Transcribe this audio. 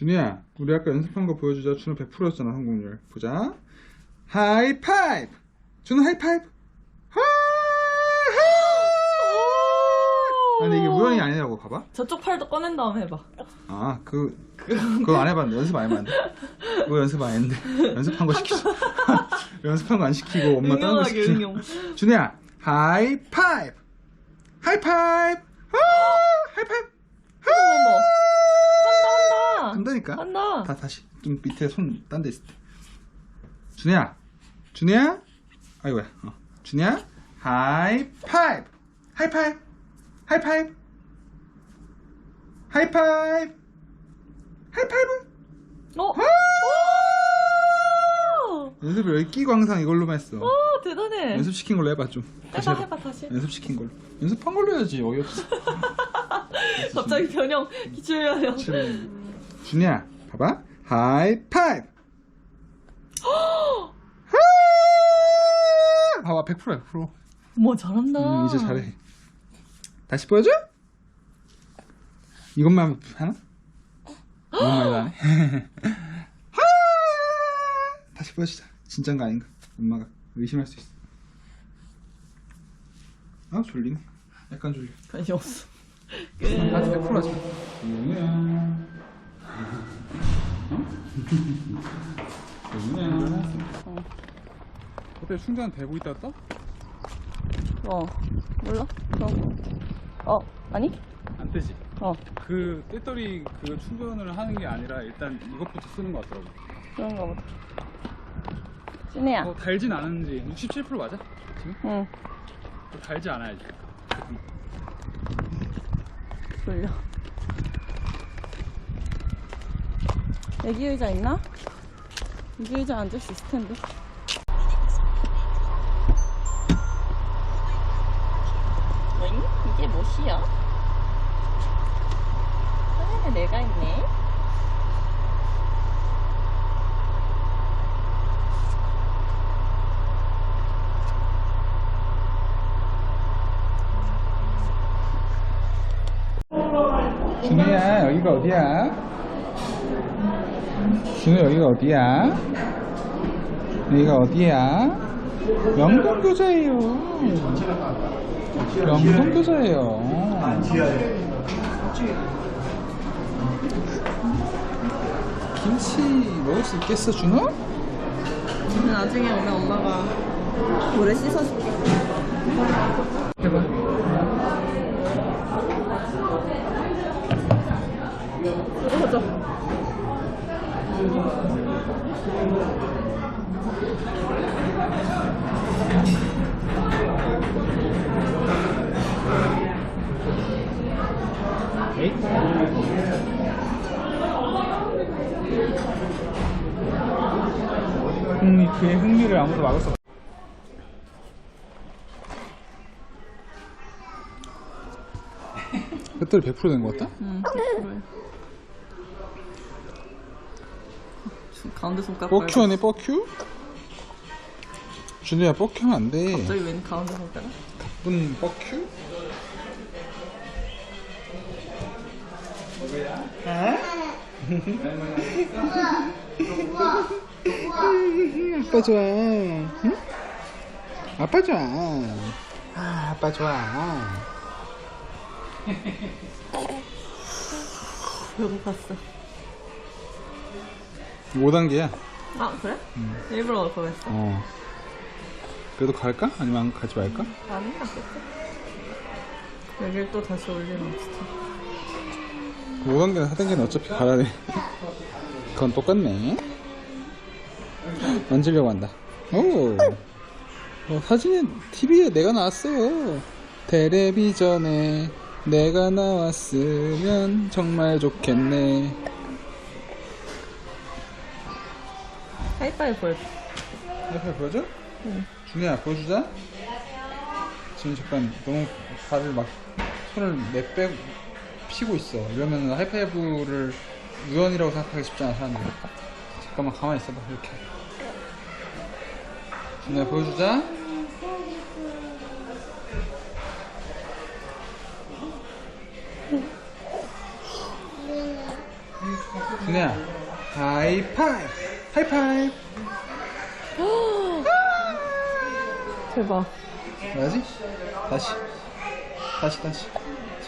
준이야, 우리 아까 연습한 거 보여주자. 준호 100%였잖아, 성공률. 보자. 하이파이브! 준호 하이파이브! 하! 하! 아니, 이게 우연이 아니라고, 봐봐. 저쪽 팔도 꺼낸 다음에 해봐. 아, 그, 그거 안 해봤는데, 연습 안 해봤는데. 그거 연습 안 했는데. 연습한 거 시키지. 연습한 거 안 시키고, 엄마 다른 거 시키지. 응용. 준이야, 하이파이브! 하이파이브! 하! 하이파이브! 어머. 한다 한다. 한다니까? 한다. 다 다시 좀 밑에 손 딴 데 있을 때. 준이야, 준이야, 아이고야, 어. 준이야, 하이파이브, 하이파이브, 하이파이브, 하이파이브, 하이파이브. 어? 아! 오! 연습을 여기 끼고 항상 이걸로만 했어. 오 대단해. 연습 시킨 걸로 해봐 좀. 다시 해봐 해봐. 해봐 다시. 연습 시킨 걸로. 연습한 걸로 해야지 어이없어. 갑자기 변형 기출 변형. 준이야, 봐봐. 하이파이브. 봐봐, 100%야, 100%. 어머 잘한다. 음, 이제 잘해. 다시 보여줘? 이것만 하나? 이것만 해도 안 해? 하! 다시 보여주자. 진짠가 아닌가? 엄마가 의심할 수 있어. 아, 졸리네. 약간 졸려. 관심 없어. 다시 100% 하자. 어? 어때 충전 되고 있다 또? 어 몰라? 그럼 어 아니? 안 뜨지? 어그 배터리 그 충전을 하는 게 아니라 일단 이것부터 쓰는 것 같더라고. 그런가 보다. 찐해야. 어, 달진 않은지 67% 맞아? 지금? 응또 달지 않아야지. 졸려. 애기 의자 있나? 애기 의자 앉을 수 있을 텐데. 응? 이게 뭐시여? 손에는 내가 있네. 준우야 여기가 어디야? 준우 여기가 어디야? 여기가 어디야? 명동교자예요. 명동교자예요. 김치 먹을 수 있겠어 준우? 나중에 오면 엄마가 물에 씻어줄게. 해봐. 뜯어줘. 흥미, 그의 흥미를 아무도 막을 수 없다. 햇돌이 100%된 것 같다? 응, 100%. 가운데 손가락 뻑큐 하네 뻑큐? 준우야 뻑큐 하면 안 돼. 갑자기 웬 가운데 손가락? 나쁜 뻑큐? 아빠 좋아. 응? 아빠 좋아. 아, 아빠 좋아. 배고팠어. 5단계야. 아, 그래? 일부러 그거 했어. 어. 그래도 갈까? 아니면 안 가지 말까? 아니, 겠지 여길 또 다시 올리면 진짜. 5단계나 4단계는 어차피 가야 돼. 그건 똑같네. 만지려고 한다. 오. 어, 사진에, TV에 내가 나왔어요. 텔레비전에 내가 나왔으면 정말 좋겠네. 하이파이 보여줘. 옆에 보여줘? 응. 준이야, 보여주자. 지금 잠깐 너무 다들 막 손을 내빼 피고 있어. 이러면 하이파이브를 우연이라고 생각하기 쉽지 않아, 사람들이. 잠깐만 가만히 있어봐, 이렇게. 준이야, 보여주자. 준혜야 하이파이브 하이파이브 대박. 뭐지? 다시 다시 다시